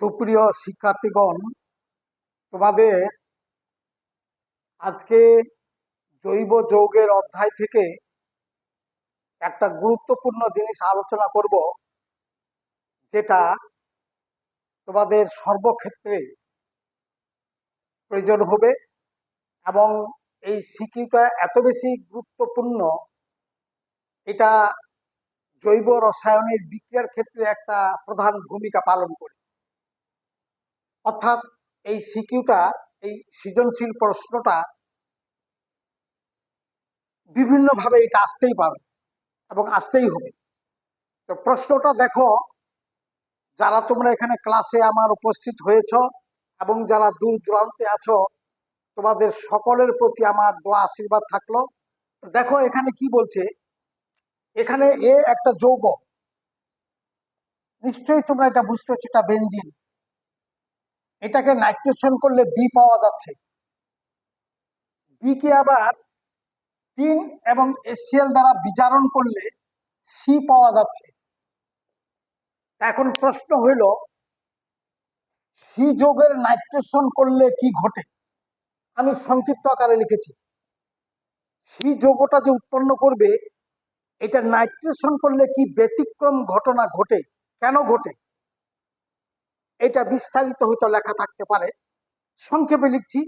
সুপ্রিয় শিক্ষার্থীগণ, তোমাদের আজকে জৈব যৌগের অধ্যায় থেকে একটা গুরুত্বপূর্ণ জিনিস আলোচনা করব, যেটা তোমাদের সর্বক্ষেত্রে প্রয়োজন হবে এবং এই শিক্ষিকা এত বেশি গুরুত্বপূর্ণ, এটা জৈব রসায়নের বিক্রিয়ার ক্ষেত্রে একটা প্রধান ভূমিকা পালন করে। অর্থাৎ এই সিকিউটা, এই সৃজনশীল প্রশ্নটা বিভিন্নভাবে এটা আসতেই পারে এবং আসতেই হবে। তো প্রশ্নটা দেখো, যারা তোমরা এখানে ক্লাসে আমার উপস্থিত হয়েছ এবং যারা দূর দূরান্তে আছো, তোমাদের সকলের প্রতি আমার দোয়া আশীর্বাদ থাকল। দেখো এখানে কি বলছে, এখানে এ একটা যৌগ। নিশ্চয়ই তোমরা এটা বুঝতে পারছ, এটা বেঞ্জিন। এটাকে নাইট্রেশন করলে বি পাওয়া যাচ্ছে। বি কে আবার তিন এবং এসিএল দ্বারা বিচারণ করলে সি পাওয়া যাচ্ছে। এখন প্রশ্ন হইল সি যোগের নাইট্রেশন করলে কি ঘটে? আমি সংক্ষিপ্ত আকারে লিখেছি। সি যোগটা যে উৎপন্ন করবে, এটা নাইট্রেশন করলে কি ব্যতিক্রম ঘটনা ঘটে? কেন ঘটে? এটা বিস্তারিত হয়তো লেখা থাকতে পারে। সংক্ষেপে লিখছি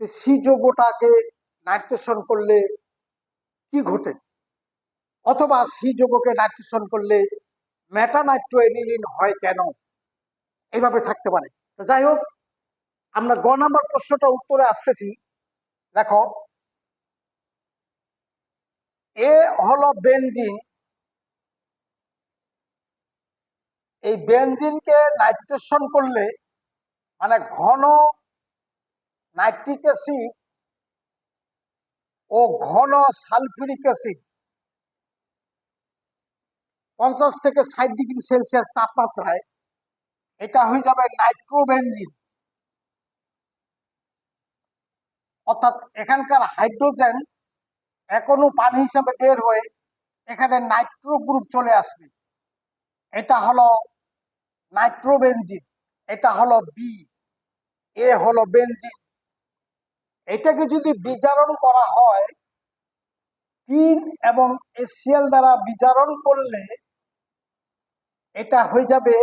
সি যৌগটাকে নাইট্রেশন করলে কি ঘটে? অথবা সি যৌগকে নাইট্রেশন করলে মেটানাইট্রো এনিলিন হয় কেন? এইভাবে থাকতে পারে। তো যাই হোক, আমরা গ নাম্বার প্রশ্নটা উত্তরে আসতেছি। দেখো, এ হলো বেনজিন এই বেনজিনকে নাইট্রেশন করলে মানে ঘন নাইট্রিক অ্যাসিড ও ঘন সালফিউরিক অ্যাসিড, পঞ্চাশ থেকে ষাট ডিগ্রি সেলসিয়াস তাপমাত্রায়, এটা হয়ে যাবে নাইট্রোবেনজিন। অর্থাৎ এখানকার হাইড্রোজেন এখনও পানি হিসাবে বের হয়ে এখানে নাইট্রো গ্রুপ চলে আসবে। এটা হলো নাইট্রোবেনজিন। এটা হলো বি এ হলো বেনজিন। এটাকে যদি বিজারণ করা হয়, তিন এবং এসিএল দ্বারা বিজারণ করলে এটা হয়ে যাবে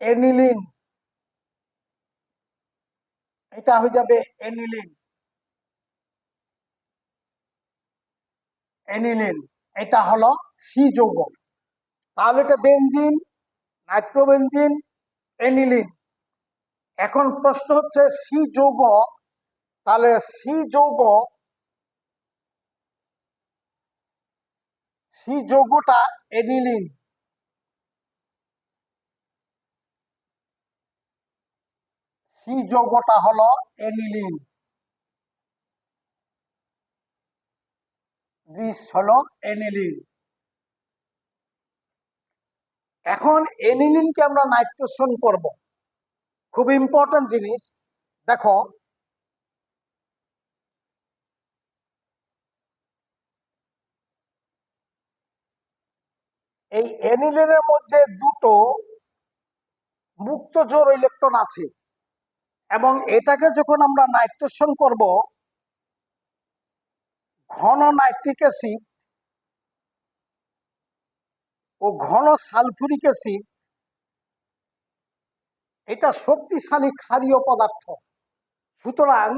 এনিলিন এটা হয়ে যাবে এনিলিন এনিলিন এটা হলো সি যৌগ তাহলে এটা বেনজিন নাইট্রোবেনজিন, এনিলিন। এখন প্রশ্ন হচ্ছে, সি যৌগ, তাহলে সি যৌগ, সি যৌগটা এনিলিন। সি যৌগটা হলো এনিলিন। দিস হলো এনিলিন। এখন এনিলিনকে আমরা নাইট্রেশন করব। খুব ইম্পর্টেন্ট জিনিস। দেখো, এই এনিলিনের মধ্যে দুটো মুক্ত জোর ইলেকট্রন আছে। এবং এটাকে যখন আমরা নাইট্রেশন করব, ঘন নাইট্রিক অ্যাসিড ও ঘন সালফুরিক অ্যাসিড এটা শক্তিশালী ক্ষারীয় পদার্থ। সুতরাং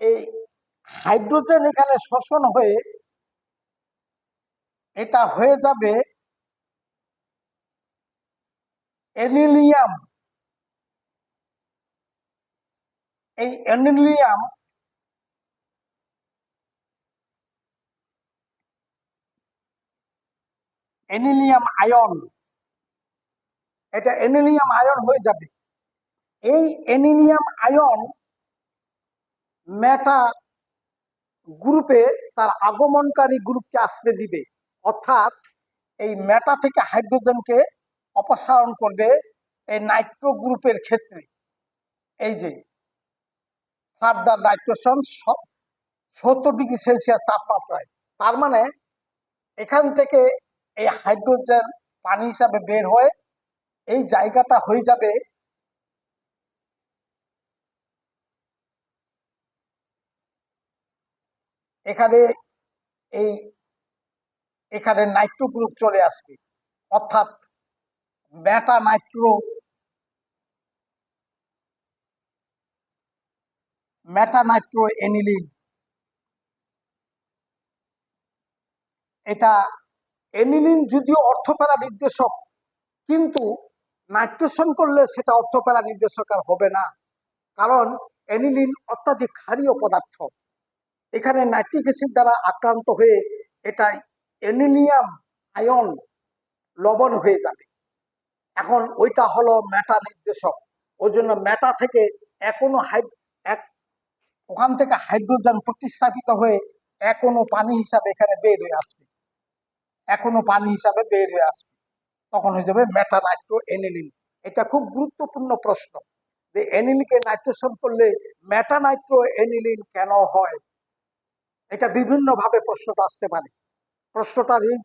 এই হাইড্রোজেন এখানে শোষণ হয়ে এটা হয়ে যাবে এনিলিয়াম এই এনিলিয়াম এনিলিয়াম আয়ন। এটা এনিলিয়াম আয়ন হয়ে যাবে। এই এনিলিয়াম আয়ন মেটা গ্রুপে তার আগমনকারী গ্রুপকে আসতে দিবে। অর্থাৎ এই মেটা থেকে হাইড্রোজেনকে অপসারণ করবে এই নাইট্রো গ্রুপের ক্ষেত্রে। এই যে ফার্দার নাইট্রোশন সত্তর ডিগ্রি সেলসিয়াস তাপমাত্রায়। তার মানে এখান থেকে এই হাইড্রোজেন পানি হিসাবে বের হয়ে এই জায়গাটা হয়ে যাবে এখানে এই এখানে নাইট্রো গ্রুপ চলে আসবে। অর্থাৎ ব্যাটা নাইট্রো ম্যাটা নাইট্রো এনিলিন এটা এনিলিন যদিও অর্থপ্যারা নির্দেশক, কিন্তু নাইট্রেশন করলে সেটা অর্থপ্যারা নির্দেশক আর হবে না। কারণ এনিলিন অত্যাধিক ক্ষারীয় পদার্থ। এখানে নাইট্রিক অ্যাসিড দ্বারা আক্রান্ত হয়ে এটা এনিলিয়াম আয়ন লবণ হয়ে যাবে। এখন ওইটা হলো ম্যাটা নির্দেশক। ওই জন্য ম্যাটা থেকে এখনও হাই এক ওখান থেকে হাইড্রোজেন প্রতিস্থাপিত হয়ে এখনও পানি হিসাবে এখানে বের হয়ে আসবে। এখনও পানি হিসাবে বের হয়ে আসবে। তখন হয়ে যাবে মেটানাইট্রো এনিলিন। এটা খুব গুরুত্বপূর্ণ প্রশ্ন যে এনিলিনকে নাইট্রেশন করলে মেটানাইট্রো এনিলিন কেন হয়? এটা বিভিন্ন ভাবে প্রশ্নটা আসতে পারে। প্রশ্নটার এই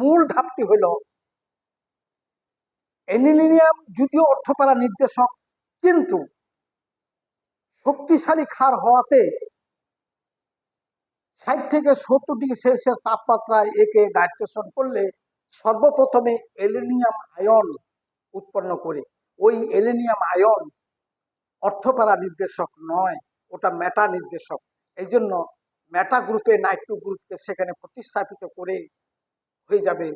মূল ধাপটি হলো এনিলিনিয়াম যদিও অর্থপারা নির্দেশক, কিন্তু শক্তিশালী ক্ষার হওয়াতে ষাট থেকে সত্তর ডিগ্রি সেলসিয়াস তাপমাত্রায় একে নাইট্রেশন করলে সর্বপ্রথমে এলিনিয়াম আয়ন উৎপন্ন করে। ওই এলিনিয়াম আয়ন অর্থপারা নির্দেশক নয়, ওটা মেটা নির্দেশক। এই জন্য মেটা গ্রুপে নাইট্রো গ্রুপকে সেখানে প্রতিস্থাপিত করে হয়ে যাবে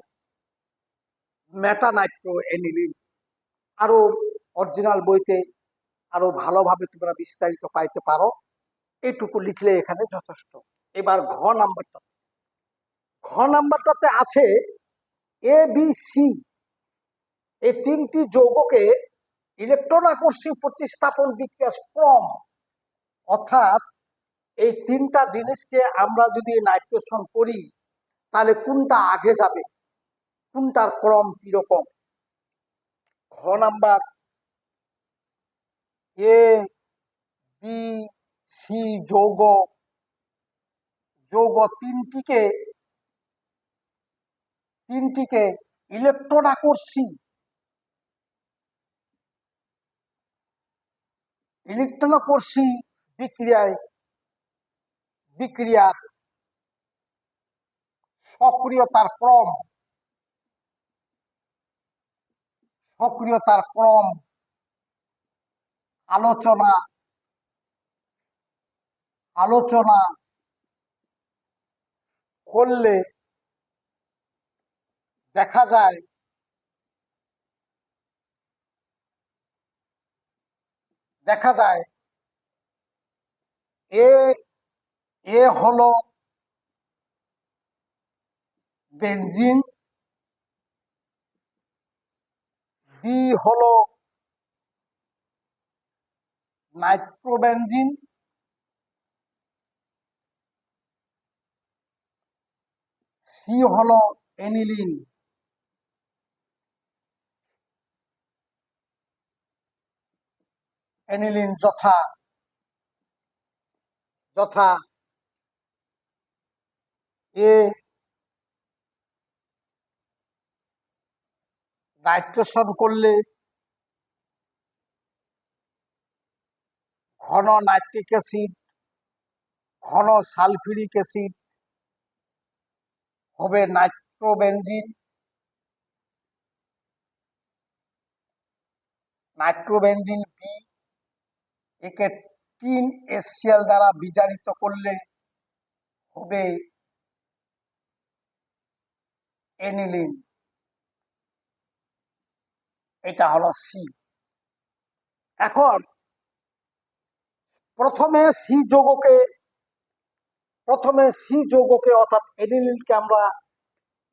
মেটা নাইট্রো এনিলিন আরও অরিজিনাল বইতে আরও ভালোভাবে তোমরা বিস্তারিত পাইতে পারো। এইটুকু লিখলে এখানে যথেষ্ট। এবার ঘ নাম্বারটা ঘ নাম্বারটাতে আছে এ বি সি এই তিনটি যৌগকে ইলেকট্রন আকর্ষী প্রতিস্থাপন বিক্রিয়া ক্রম। অর্থাৎ এই তিনটা জিনিসকে আমরা যদি নাইট্রেশন করি, তাহলে কোনটা আগে যাবে? কোনটার ক্রম কীরকম? ঘ নাম্বার এ বি সি যৌগ যৌগ তিনটিকে তিনটিকে ইলেকট্রন আকর্ষী বিক্রিয়ায় বিক্রিয়ার সক্রিয়তার ক্রম সক্রিয়তার ক্রম আলোচনা আলোচনা করলে দেখা যায় দেখা যায় এ এ হলো বেঞ্জিন বি হলো নাইট্রোবেনজিন সি হলো এনিলিন। এনিলিন যথা। যথা। এ নাইট্রেশন করলে ঘন নাইট্রিক অ্যাসিড, ঘন সালফিউরিক অ্যাসিড হবে নাইট্রোবেনজিন। নাইট্রোবেনজিন বি একে টিন এসিয়াল দ্বারা বিজারিত করলে হবে এনিলিন। এটা হলো সি এখন প্রথমে সি যৌগকে প্রথমে সি যৌগকে অর্থাৎ এনিলিনকে আমরা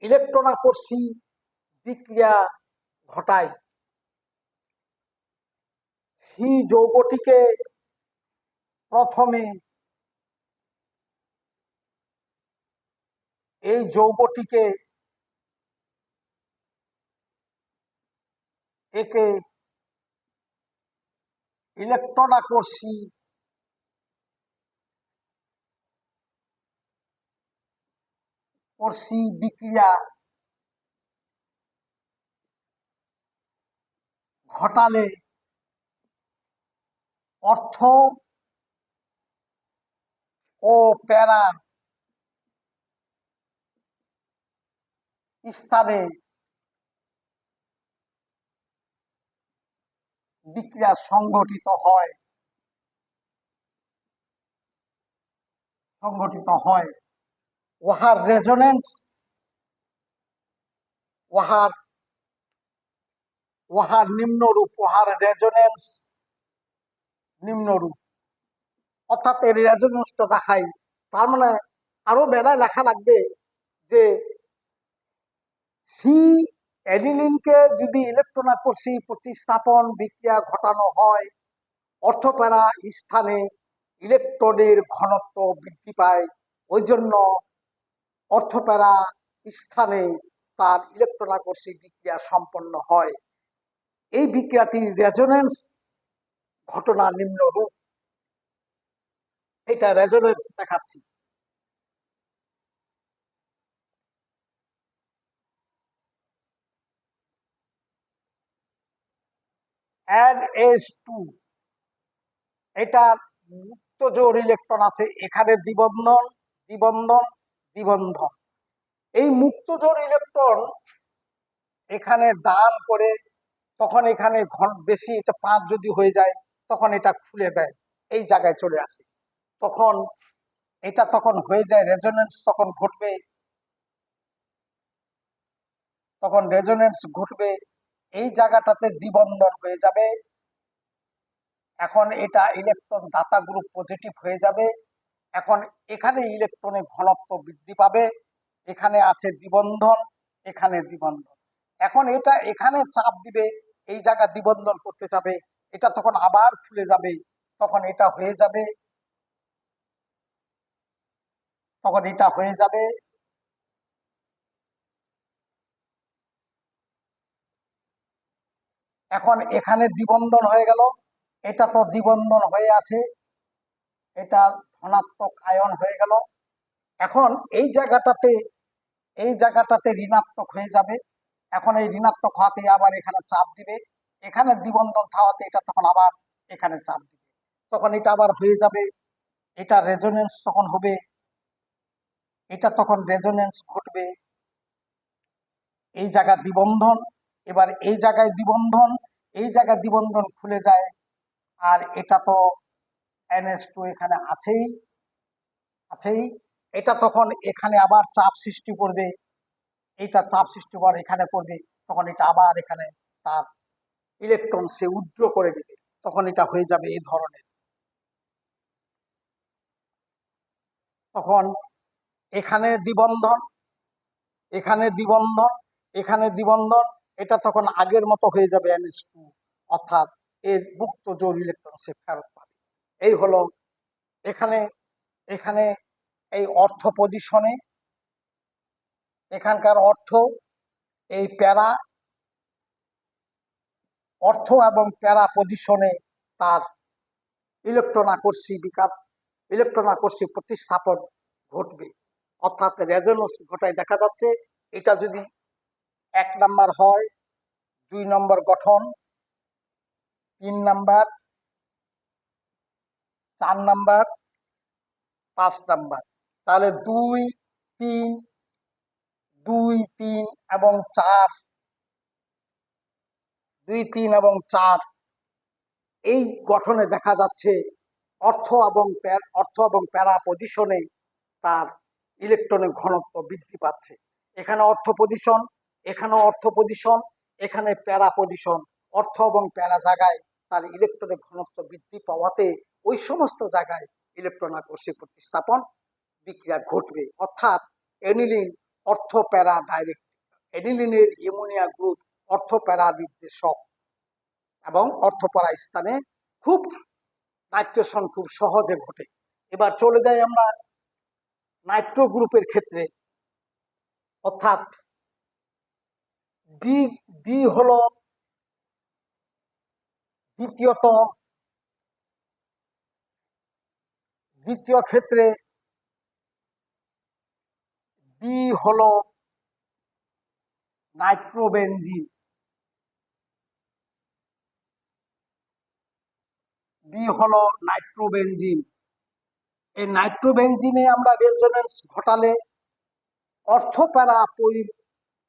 ইলেকট্রন আকর্ষী বিক্রিয়া ঘটাই। সি যৌগটিকে প্রথমে এই যৌগটিকে একে ইলেকট্রন আকর্ষী বিক্রিয়া। ঘটালে অর্থ ও প্যারা স্থানে বিক্রিয়া সংগঠিত হয়। সংগঠিত হয়। উহার রেজোনেন্স উহার উহার নিম্নরূপ, উহার রেজোনেন্স নিম্নরূপ। অর্থাৎ এর রেজোনেন্সটা দেখাই। তার মানে আরও বেলায় লেখা লাগবে যে, সি অ্যাডিলিনকে যদি ইলেকট্রোনাকর্ষী প্রতিস্থাপন বিক্রিয়া ঘটানো হয় অর্থপ্যারা স্থানে ইলেকট্রনের ঘনত্ব বৃদ্ধি পায়। ওই জন্য অর্থপ্যারা স্থানে তার ইলেকট্রোনাকর্ষী বিক্রিয়া সম্পন্ন হয়। এই বিক্রিয়াটির রেজোনেন্স ঘটনা নিম্নরূপ এটা রেজোনেন্স দেখাচ্ছি। অ্যাড এস টু ইলেকট্রন আছে। এখানে দ্বিবন্ধন দ্বিবন্ধন দ্বিবন্ধন। এই মুক্ত জোর ইলেকট্রন এখানে দান করে, তখন এখানে ঘন বেশি এটা পাঁচ যদি হয়ে যায়, তখন এটা খুলে দেয়, এই জায়গায় চলে আসে। তখন, এটা তখন হয়ে যায় রেজোনেন্স তখন ঘটবে। তখন রেজোনেন্স ঘটবে, এই জায়গাটাতে দ্বিবন্ধন হয়ে যাবে। এখন এটা ইলেকট্রন দাতা গ্রুপ পজিটিভ হয়ে যাবে। এখন এখানে ইলেকট্রনের ঘনত্ব বৃদ্ধি পাবে, এখানে আছে দ্বিবন্ধন, এখানে দ্বিবন্ধন। এখন এটা এখানে চাপ দিবে, এই জায়গা দ্বিবন্ধন করতে যাবে, এটা তখন আবার খুলে যাবে, তখন এটা হয়ে যাবে, তখন এটা হয়ে যাবে। এখন এখানে দ্বিবন্ধন হয়ে গেল, এটা তো দ্বিবন্ধন হয়ে আছে, এটা ধনাত্মক আয়ন হয়ে গেল। এখন এই জায়গাটাতে এই জায়গাটাতে ঋণাত্মক হয়ে যাবে। এখন এই ঋণাত্মক হওয়াতে আবার এখানে চাপ দিবে। এখানে দ্বিবন্ধন থাওয়াতে এটা তখন আবার এখানে চাপ দিবে। তখন এটা আবার হয়ে যাবে। এটা রেজোনেন্স তখন হবে। এটা তখন রেজোনেন্স ঘটবে। এই জায়গা দ্বিবন্ধন, এবার এই জায়গায় দ্বিবন্ধন, এই জায়গায় দ্বিবন্ধন খুলে যায়। আর এটা তো এনএস টু এখানে আছেই আছেই। এটা তখন এখানে আবার চাপ সৃষ্টি করবে। এইটা চাপ সৃষ্টি কর এখানে করবে। তখন এটা আবার এখানে তার ইলেকট্রন সে উদ্র করে দিবে। তখন এটা হয়ে যাবে এই ধরনের। তখন এখানে দ্বিবন্ধন এখানে দ্বিবন্ধন এখানে দ্বিবন্ধন, এটা তখন আগের মতো হয়ে যাবে এনএস টু অর্থাৎ এর মুক্ত জোর ইলেকট্রন সে ফেরত পাবে। এই হলো এখানে এখানে এই অর্থ পজিশনে এখানকার অর্থ, এই প্যারা, অর্থ এবং প্যারা পজিশনে তার ইলেকট্রন আকর্ষী বিকাশ ইলেকট্রন আকর্ষী প্রতিস্থাপন ঘটবে। অর্থাৎ রেজোনেন্স ঘটায়। দেখা যাচ্ছে এটা যদি এক নাম্বার হয়, দুই নম্বর গঠন, তিন নাম্বার চার নাম্বার, পাঁচ নাম্বার। তাহলে দুই, তিন দুই, তিন এবং চার। দুই, তিন এবং চার। এই গঠনে দেখা যাচ্ছে অর্থ এবং অর্থ এবং প্যারা পজিশনে তার ইলেকট্রনের ঘনত্ব বৃদ্ধি পাচ্ছে। এখানে অর্থ পজিশন এখানে অর্থ পজিশন এখানে প্যারা পজিশন অর্থ এবং প্যারা জায়গায় তার ইলেকট্রনের ঘনত্ব বৃদ্ধি পাওয়াতে ওই সমস্ত জায়গায় ইলেকট্রন আকর্ষী প্রতিস্থাপন বিক্রিয়া ঘটবে। অর্থাৎ এনিলিন অর্থ প্যারা ডাইরেক্ট এনিলিনের ইমোনিয়া গ্রুপ অর্থ প্যারা নির্দেশক এবং অর্থপরা স্থানে খুব নাইট্রেশন খুব সহজে ঘটে। এবার চলে যাই আমরা নাইট্রো গ্রুপের ক্ষেত্রে। অর্থাৎ বি বি হলো দ্বিতীয়ত দ্বিতীয় ক্ষেত্রে বি হলো নাইট্রোবেনজিন। বি হলো নাইট্রোবেনজিন। এই নাইট্রোবেনজিনে আমরা রেজোনেন্স ঘটালে অর্থপ্যারা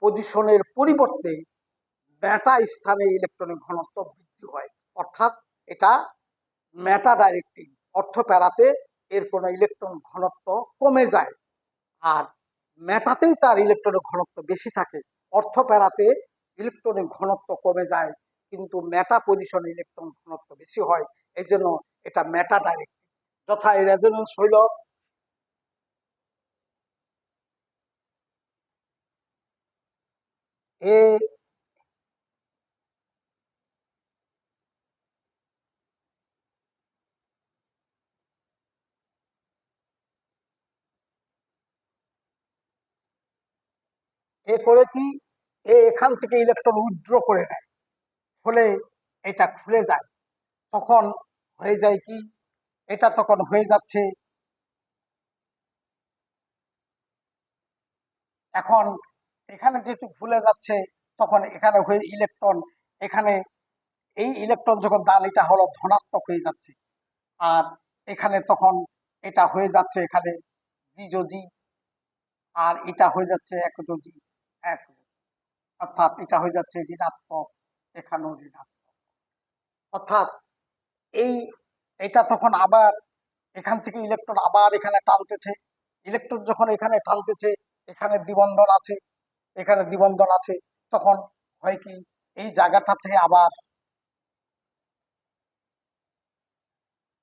পজিশনের পরিবর্তে ব্যাটা স্থানে ইলেকট্রনিক ঘনত্ব বৃদ্ধি হয়। অর্থাৎ এটা ম্যাটা ডাইরেক্টিং অর্থপ্যারাতে এর কোনো ইলেকট্রন ঘনত্ব কমে যায়। আর ম্যাটাতেই তার ইলেকট্রনিক ঘনত্ব বেশি থাকে। অর্থপ্যারাতে ইলেকট্রনিক ঘনত্ব কমে যায়, কিন্তু ম্যাটা পজিশনে ইলেকট্রন ঘনত্ব বেশি হয়। এই জন্য এটা ম্যাটা ডাইরেক্ট যথা এই রেজোনেন্স হইল। এ এ করে কি? এ এখান থেকে ইলেকট্রন উইথড্র করে নেয়। ফলে এটা খুলে যায়। তখন হয়ে যায় কি? এটা তখন হয়ে যাচ্ছে। এখন এখানে যেহেতু ভুলে যাচ্ছে, তখন এখানে হয়ে ইলেকট্রন এখানে এই ইলেকট্রন যখন দান এটা হলো ধনাত্মক হয়ে যাচ্ছে। আর এখানে তখন এটা হয়ে যাচ্ছে এখানে দ্বিযোজি। আর এটা হয়ে যাচ্ছে একযোজি। এক। অর্থাৎ এটা হয়ে যাচ্ছে ঋণাত্মক, এখানেও ঋণাত্মক। অর্থাৎ এই, এটা তখন আবার এখান থেকে ইলেকট্রন আবার এখানে টানতেছে। ইলেকট্রন যখন এখানে টানতেছে, এখানে দ্বিবন্ধন আছে, এখানে দ্বিবন্ধন আছে, তখন হয় কি, এই জায়গাটা থেকে আবার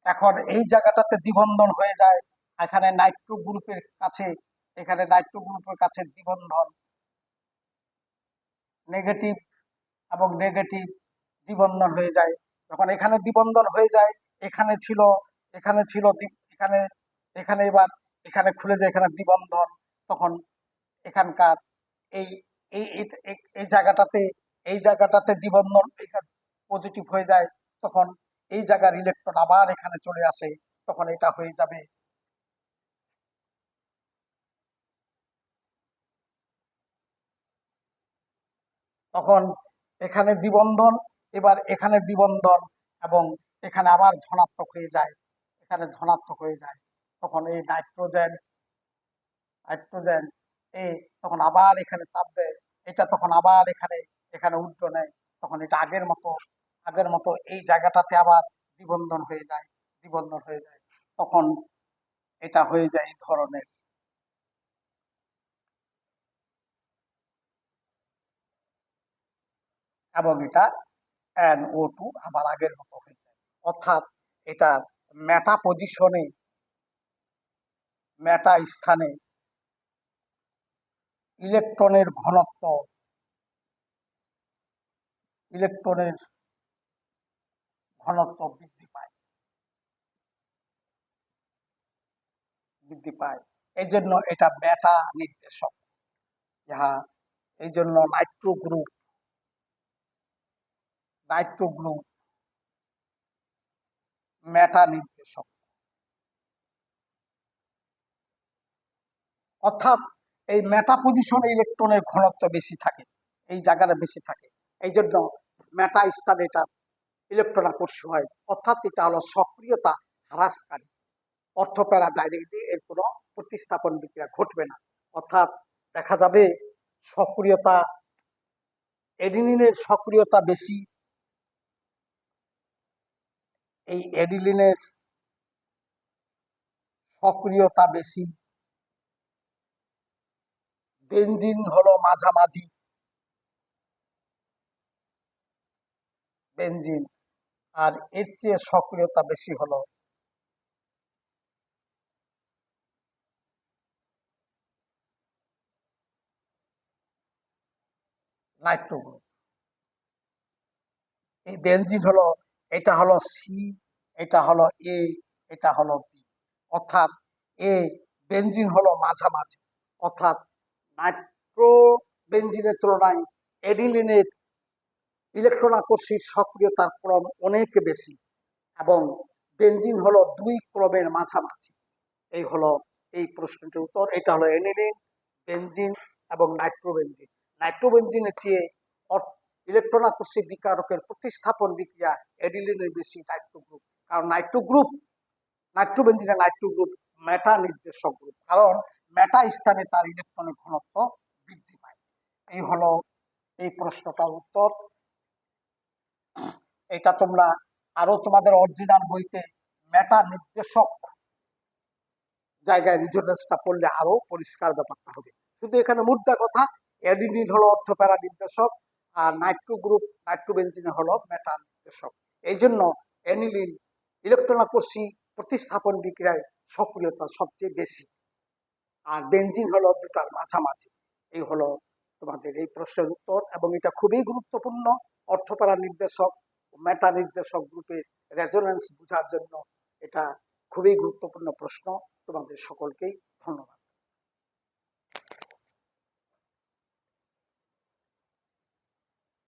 এখন এই জায়গাটাতে দ্বিবন্ধন হয়ে যায়। এখানে নাইট্রো গ্রুপের কাছে, এখানে নাইট্রো গ্রুপের কাছে দ্বিবন্ধন। নেগেটিভ এবং নেগেটিভ দ্বিবন্ধন হয়ে যায়। যখন এখানে দ্বিবন্ধন হয়ে যায়, এখানে ছিল এখানে ছিল এখানে এখানে এবার, এখানে খুলে যায় এখানে দ্বিবন্ধন, তখন এখানকার এই এই এই জায়গাটাতে এই জায়গাটাতে দ্বিবন্ধন পজিটিভ হয়ে যায়, তখন এই জায়গার ইলেকট্রন আবার এখানে চলে আসে, তখন এটা হয়ে যাবে। তখন এখানে দ্বিবন্ধন, এবার এখানে দ্বিবন্ধন এবং এখানে আবার ধনাত্মক হয়ে যায়। এখানে ধনাত্মক হয়ে যায়। তখন এই নাইট্রোজেন নাইট্রোজেন এ তখন আবার এখানে চাপ দেয়। এটা তখন আবার এখানে এখানে উল্টো নেয়। তখন এটা আগের মতো আগের মতো এই জায়গাটাতে আবার দ্বিবন্ধন হয়ে যায়, দ্বিবন্ধন হয়ে যায়। তখন এটা হয়ে যায় এই ধরনের। এবং এটা এন ও টু আবার আগের মতো হয়ে যায়। অর্থাৎ এটা ম্যাটা পজিশনে মেটা স্থানে ইলেকট্রনের ঘনত্ব ইলেকট্রনের ঘনত্ব বৃদ্ধি পায়। বৃদ্ধি পায়। এই জন্য এটা ব্যাটা নির্দেশক। যাহা এই জন্য nitro group nitro group meta নির্দেশক। অর্থাৎ এই মেটা পজিশনে ইলেকট্রনের ঘনত্ব বেশি থাকে, এই জায়গাটা বেশি থাকে। এই জন্য মেটা স্থানে এটা ইলেকট্রন আকর্ষণ হয়। অর্থাৎ এটা হলো সক্রিয়তা হ্রাসকারী। অর্থপ্যারা ডাইরেক্টলি এর কোনো প্রতিস্থাপন বিক্রিয়া ঘটবে না। অর্থাৎ দেখা যাবে সক্রিয়তা এডিনিনের সক্রিয়তা বেশি এই এডিলিনের সক্রিয়তা বেশি। বেঞ্জিন হলো মাঝামাঝি। বেঞ্জিন আর এর চেয়ে সক্রিয়তা বেশি হলো নাইট্রো গ্রুপ এই বেঞ্জিন হলো এটা হলো সি এটা হলো এ এটা হলো বি অর্থাৎ এ বেঞ্জিন হলো মাঝামাঝি। অর্থাৎ নাইট্রো বেঞ্জিনের তুলনায় এডিলিনের ইলেকট্রন আকর্ষির সক্রিয়তার ক্রম অনেক বেশি এবং বেঞ্জিন হলো দুই ক্রমের মাঝামাঝি। এই হলো এই প্রশ্নটির উত্তর। এটা হলো এনিলিন বেঞ্জিন এবং নাইট্রোবেঞ্জিন নাইট্রোবেঞ্জিনের চেয়ে ইলেকট্রন আকর্ষিক বিকারকের প্রতিস্থাপন বিক্রিয়া এডিলিনের বেশি নাইট্রো গ্রুপ। কারণ নাইট্রো গ্রুপ নাইট্রোবেঞ্জিনের নাইট্রো গ্রুপ মেটা নির্দেশক গ্রুপ। কারণ মেটা স্থানে তার ইলেকট্রনিক ঘনত্ব বৃদ্ধি পায়। এই হলো এই প্রশ্নটার উত্তর। এটা তোমরা আরও তোমাদের অরিজিনাল বইতে মেটা নির্দেশক জায়গায় রিজনেন্সটা পড়লে আরও পরিষ্কার ব্যাপারটা হবে। শুধু এখানে মুদ্রা কথা অ্যাডিনিন হলো অর্থপ্যারা নির্দেশক। আর নাইট্রো গ্রুপ নাইট্রো নাইট্রোবেঞ্জিনে হলো মেটা নির্দেশক এই জন্য অ্যানিলিন ইলেকট্রনাকর্ষী প্রতিস্থাপন বিক্রিয়ায় সক্রিয়তা সবচেয়ে বেশি। আর বেঞ্জিন হলো দুটার মাঝামাঝি। এই হলো তোমাদের এই প্রশ্নের উত্তর এবং এটা খুবই গুরুত্বপূর্ণ অর্থপাড়া নির্দেশক মেটা নির্দেশক গ্রুপের রেজোনেন্স বোঝার জন্য এটা খুবই গুরুত্বপূর্ণ প্রশ্ন। তোমাদের সকলকেই ধন্যবাদ।